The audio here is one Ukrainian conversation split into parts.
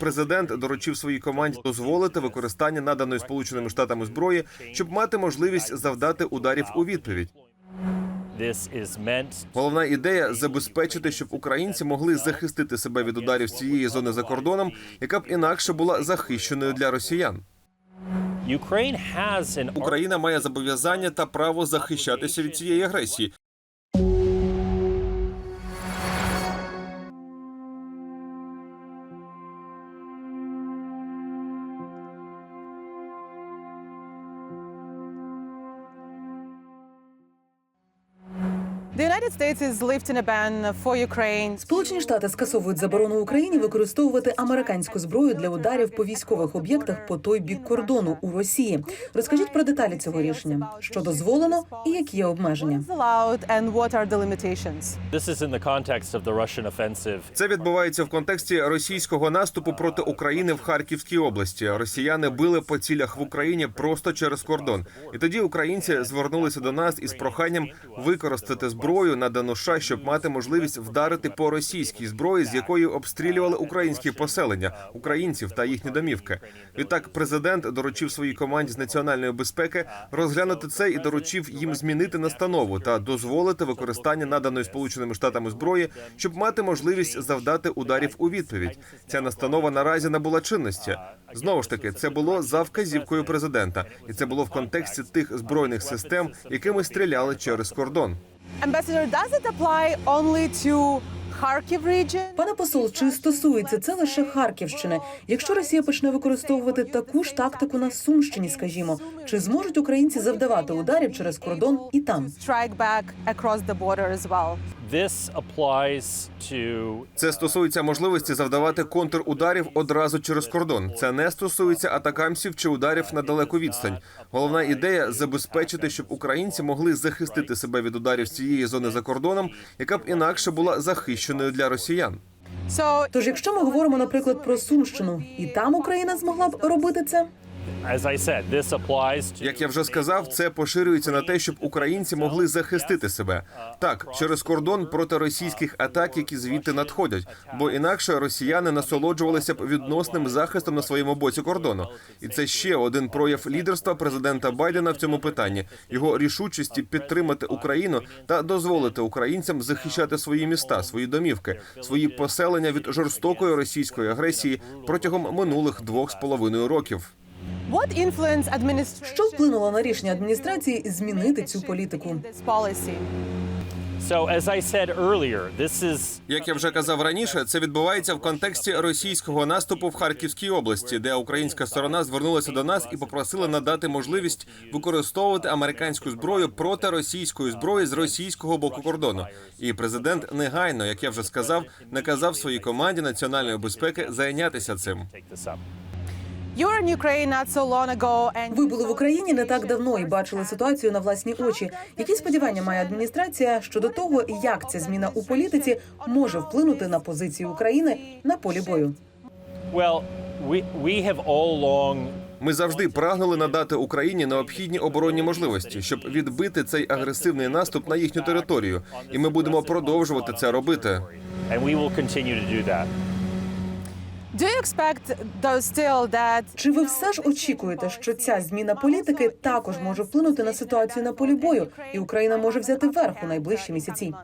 Президент доручив своїй команді дозволити використання наданої Сполученими Штатами зброї, щоб мати можливість завдати ударів у відповідь. Головна ідея забезпечити, щоб українці могли захистити себе від ударів з цієї зони за кордоном, яка б інакше була захищеною для росіян. Україна має зобов'язання та право захищатися від цієї агресії. Сполучені Штати скасовують заборону Україні використовувати американську зброю для ударів по військових об'єктах по той бік кордону у Росії. Розкажіть про деталі цього рішення, що дозволено і які є обмеження. What's allowed and what are the limitations? this is in the context of the Russian offensive Це відбувається в контексті російського наступу проти України в Харківській області. Росіяни били по цілях в Україні просто через кордон. І тоді українці звернулися до нас із проханням використати зброю надану США, щоб мати можливість вдарити по російській зброї, з якої обстрілювали українські поселення, українців та їхні домівки. Відтак, президент доручив своїй команді з національної безпеки розглянути це і доручив їм змінити настанову та дозволити використання наданої сполученими штатами зброї, щоб мати можливість завдати ударів у відповідь. Ця настанова наразі набула чинності. Знову ж таки, це було за вказівкою президента, і це було в контексті тих збройних систем, якими стріляли через кордон. Ambassador, does it apply only to? Пане посол, чи стосується це лише Харківщини? Якщо Росія почне використовувати таку ж тактику на Сумщині, скажімо, чи зможуть українці завдавати ударів через кордон і там? Це стосується можливості завдавати контрударів одразу через кордон. Це не стосується атакамсів чи ударів на далеку відстань. Головна ідея забезпечити, щоб українці могли захистити себе від ударів з цієї зони за кордоном, яка б інакше була захищеною для росіян. Тож, якщо ми говоримо, наприклад, про Сумщину, і там Україна змогла б робити це? Як я вже сказав, це поширюється на те, щоб українці могли захистити себе так через кордон проти російських атак, які звідти надходять. Бо інакше росіяни насолоджувалися б відносним захистом на своєму боці кордону. І це ще один прояв лідерства президента Байдена в цьому питанні його рішучості підтримати Україну та дозволити українцям захищати свої міста, свої домівки, свої поселення від жорстокої російської агресії протягом минулих двох з половиною років. Що вплинуло на рішення адміністрації змінити цю політику? this policy? so as I said earlier this is Як я вже казав раніше, це відбувається в контексті російського наступу в Харківській області, де українська сторона звернулася до нас і попросила надати можливість використовувати американську зброю проти російської зброї з російського боку кордону. І президент негайно, як я вже сказав, наказав своїй команді національної безпеки зайнятися цим. Ви були в Україні не так давно і бачили ситуацію на власні очі. Які сподівання має адміністрація щодо того, як ця зміна у політиці може вплинути на позиції України на полі бою? well we we have all along Ми завжди прагнули надати Україні необхідні оборонні можливості, щоб відбити цей агресивний наступ на їхню територію, і ми будемо продовжувати це робити. Чи ви все ж очікуєте, що ця зміна політики також може вплинути на ситуацію на полі бою, і Україна може взяти верх у найближчі місяці?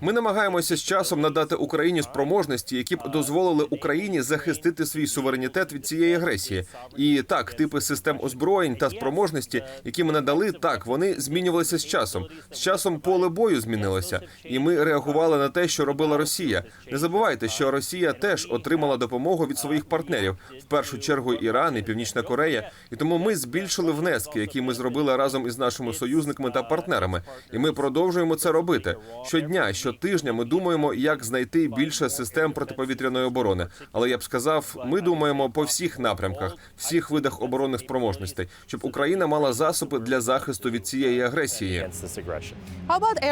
Ми намагаємося з часом надати Україні спроможності, які б дозволили Україні захистити свій суверенітет від цієї агресії. І так, типи систем озброєнь та спроможності, які ми надали, так вони змінювалися з часом. З часом поле бою змінилося, і ми реагували на те, що робила Росія. Не забувайте, що Росія теж отримала допомогу від своїх партнерів, в першу чергу Іран і Північна Корея. І тому ми збільшили внески, які ми зробили разом із нашими союзниками та партнерами. І ми продовжуємо це робити щодня, щотижня. Ми думаємо, як знайти більше систем протиповітряної оборони. Але я б сказав, ми думаємо по всіх напрямках, всіх видах оборонних спроможностей, щоб Україна мала засоби для захисту від цієї агресії.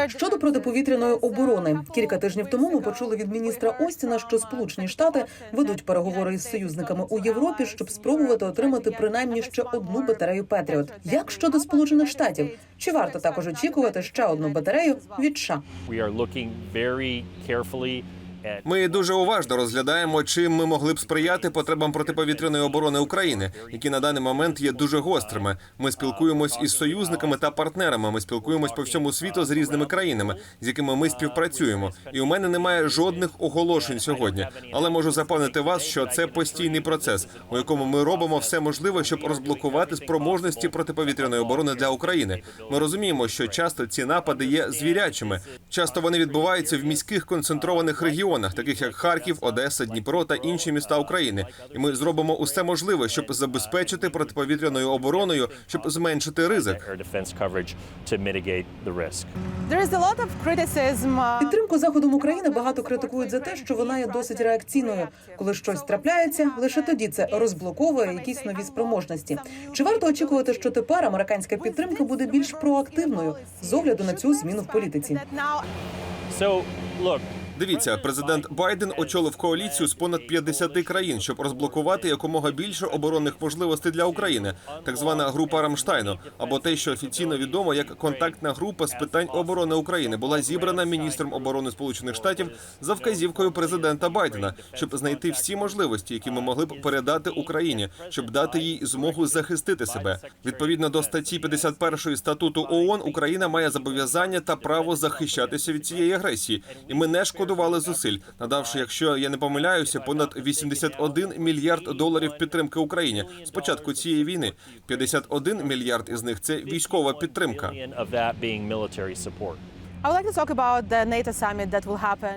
Щодо протиповітряної оборони, кілька тижнів тому ми почули від міністра Остіна, що Сполучені Штати ведуть переговори із союзниками у Європі, щоб спробувати отримати принаймні ще одну батарею Петріот. Як щодо Сполучених Штатів, чи варто також очікувати, ще одну батарею від США. Ми дуже уважно розглядаємо, чим ми могли б сприяти потребам протиповітряної оборони України, які на даний момент є дуже гострими. Ми спілкуємось із союзниками та партнерами. Ми спілкуємось по всьому світу з різними країнами, з якими ми співпрацюємо. І у мене немає жодних оголошень сьогодні. Але можу запевнити вас, що це постійний процес, у якому ми робимо все можливе, щоб розблокувати спроможності протиповітряної оборони для України. Ми розуміємо, що часто ці напади є звірячими. Часто вони відбуваються в міських концентрованих регіонах, таких як Харків, Одеса, Дніпро та інші міста України. І ми зробимо усе можливе, щоб забезпечити протиповітряною обороною, щоб зменшити ризик. uh, Підтримку заходом України багато критикують за те, що вона є досить реакційною. Коли щось трапляється, лише тоді це розблоковує якісь нові спроможності. Чи варто очікувати, що тепер американська підтримка буде більш проактивною з огляду на цю зміну в політиці? So, look, Дивіться, президент Байден очолив коаліцію з понад 50 країн, щоб розблокувати якомога більше оборонних можливостей для України, так звана група Рамштайну, або те, що офіційно відомо як контактна група з питань оборони України, була зібрана міністром оборони Сполучених Штатів за вказівкою президента Байдена, щоб знайти всі можливості, які ми могли б передати Україні, щоб дати їй змогу захистити себе. Відповідно до статті 51 статуту ООН, Україна має зобов'язання та право захищатися від цієї агресії, і ми не шкодували зусиль, надавши, якщо я не помиляюся, понад 81 мільярд доларів підтримки Україні з початку цієї війни. 51 мільярд із них це військова підтримка.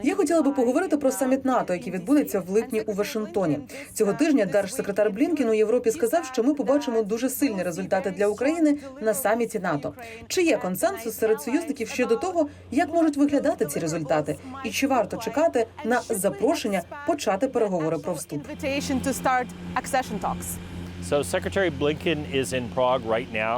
Я хотіла би поговорити про саміт НАТО, який відбудеться в липні у Вашингтоні. Цього тижня держсекретар Блінкен у Європі сказав, що ми побачимо дуже сильні результати для України на саміті НАТО. Чи є консенсус серед союзників щодо того, як можуть виглядати ці результати, і чи варто чекати на запрошення почати переговори про вступ?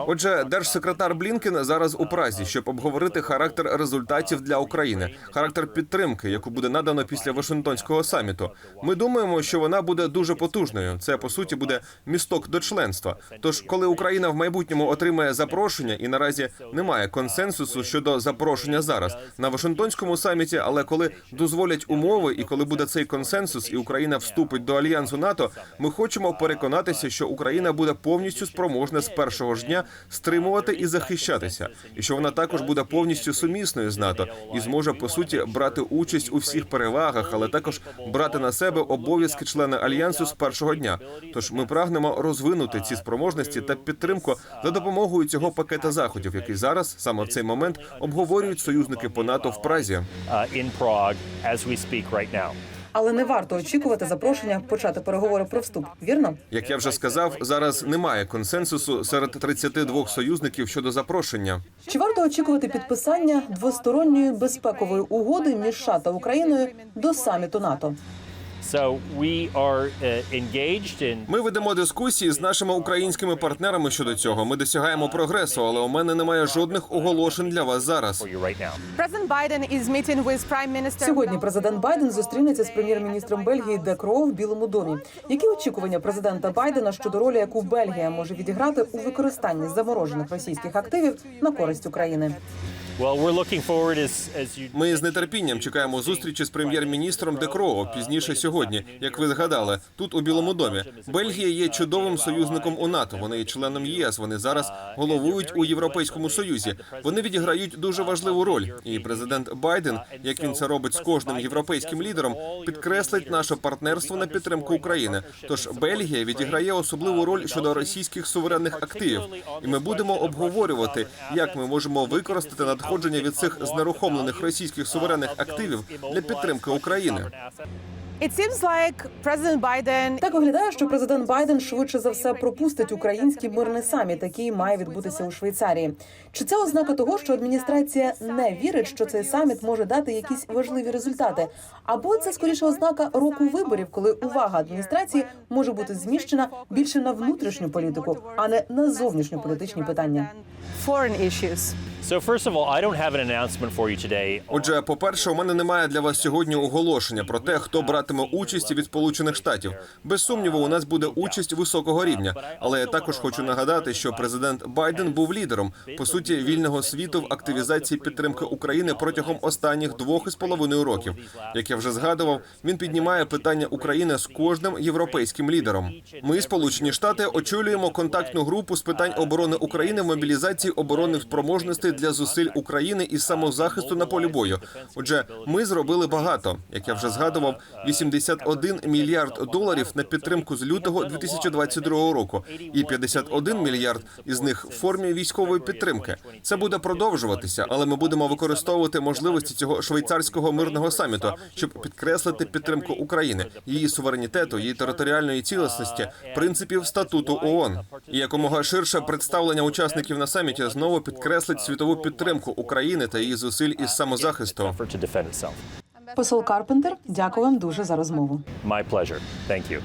Отже, держсекретар Блінкен зараз у Празі, щоб обговорити характер результатів для України, характер підтримки, яку буде надано після Вашингтонського саміту. Ми думаємо, що вона буде дуже потужною. Це по суті буде місток до членства. Тож, коли Україна в майбутньому отримає запрошення, і наразі немає консенсусу щодо запрошення зараз на Вашингтонському саміті, але коли дозволять умови, і коли буде цей консенсус, і Україна вступить до альянсу НАТО, ми хочемо переконатися, що Україна буде повністю спроможна з першого ж дня стримувати і захищатися, і що вона також буде повністю сумісною з НАТО і зможе по суті брати участь у всіх перевагах, але також брати на себе обов'язки члена альянсу з першого дня. Тож ми прагнемо розвинути ці спроможності та підтримку за допомогою цього пакета заходів, який зараз саме в цей момент обговорюють союзники по НАТО в Празі. Але не варто очікувати запрошення почати переговори про вступ. Вірно? Як я вже сказав, зараз немає консенсусу серед 32 союзників щодо запрошення. Чи варто очікувати підписання двосторонньої безпекової угоди між США та Україною до саміту НАТО? Ми ведемо дискусії з нашими українськими партнерами щодо цього. Ми досягаємо прогресу, але у мене немає жодних оголошень для вас зараз. for you right now. President Biden is meeting with Prime Minister. Сьогодні президент Байден зустрінеться з прем'єр-міністром Бельгії Де Кроо в Білому домі. Які очікування президента Байдена щодо ролі, яку Бельгія може відіграти у використанні заморожених російських активів на користь України? Ми з нетерпінням чекаємо зустрічі з прем'єр-міністром Декроо пізніше сьогодні. Як ви згадали, тут у Білому домі Бельгія є чудовим союзником у НАТО. Вони є членом ЄС. Вони зараз головують у Європейському Союзі. Вони відіграють дуже важливу роль. І президент Байден, як він це робить з кожним європейським лідером, підкреслить наше партнерство на підтримку України. Тож Бельгія відіграє особливу роль щодо російських суверенних активів, і ми будемо обговорювати, як ми можемо використати надходження від цих знерухомлених російських суверенних активів для підтримки України. It seems like President Biden Так виглядає, що президент Байден швидше за все пропустить український мирний саміт, який має відбутися у Швейцарії. Чи це ознака того, що адміністрація не вірить, що цей саміт може дати якісь важливі результати? Або це скоріше ознака року виборів, коли увага адміністрації може бути зміщена більше на внутрішню політику, а не на зовнішньополітичні питання? foreign issues. So, first of all, I don't have an announcement for you today. Отже, по-перше, у мене немає для вас сьогодні оголошення про те, хто братиме участі від Сполучених Штатів. Без сумніву, у нас буде участь високого рівня. Але я також хочу нагадати, що президент Байден був лідером по суті вільного світу в активізації підтримки України протягом останніх двох із половиною років. Як я вже згадував, він піднімає питання України з кожним європейським лідером. Ми, Сполучені Штати, очолюємо контактну групу з питань оборони України в мобілізації оборонних спроможностей для зусиль України і самозахисту на полі бою. Отже, ми зробили багато. Як я вже згадував, 81 мільярд доларів на підтримку з лютого 2022 року, і 51 мільярд із них в формі військової підтримки. Це буде продовжуватися, але ми будемо використовувати можливості цього швейцарського мирного саміту, щоб підкреслити підтримку України, її суверенітету, її територіальної цілісності, принципів статуту ООН. І якомога ширше представлення учасників на саміті знову підкреслить світову підтримку України та її зусиль із самозахисту. Посол Карпентер, дякую вам дуже за розмову. My pleasure. Thank you.